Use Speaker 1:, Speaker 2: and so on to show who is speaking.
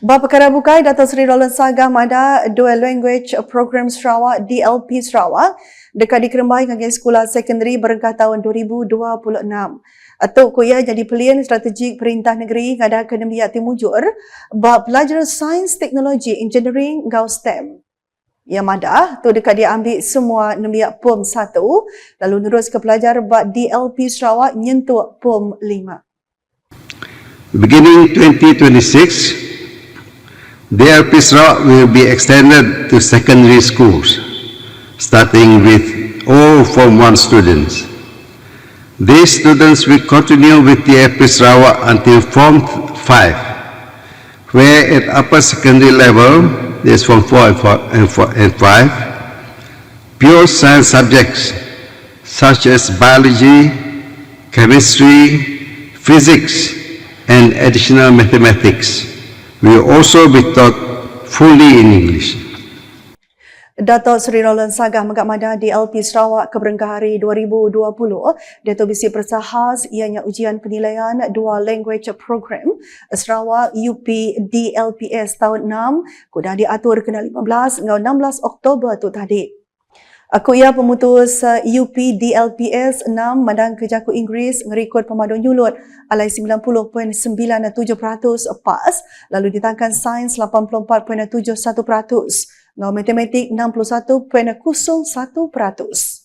Speaker 1: Bapa Perkara Bukai Dato' Seri Roland Sagam ada Dual Language Program Sarawak DLP Sarawak dekat dikerembai dengan sekolah sekondari berengkah tahun 2026. Atuk kuya jadi pelian strategik perintah negeri ngada Akademi Timujur bab pelajaran sains, teknologi, engineering, gau STEM. Yang madah tu dekat dia ambil semua nembiak POM 1 lalu terus ke pelajar bab DLP Sarawak nyentuh POM 5.
Speaker 2: Beginning 2026, DLP Sarawak will be extended to secondary schools, starting with all Form 1 students. These students will continue with DLP Sarawak until Form 5, where at upper secondary level, there's Form 4 and 4 and 4 and 5, pure science subjects such as biology, chemistry, physics, and additional mathematics will also be taught fully in English.
Speaker 1: Dato' Seri Roland Sagah Megat Madah di LP Sarawak ke Berengkah Hari 2020, Dato' Bisi Persahas ianya ujian penilaian Dual Language Program Sarawak UP DLPS tahun 6 kudah diatur kena 15 hingga 16 Oktober tu tadi. Aku ia pemutus uh, UP DLPS 6 Madang Kejaku Inggeris ngerikut pemadun nyulut alai 90.97% pas lalu ditangkan sains 84.71%. Ngau matematik 61.01%.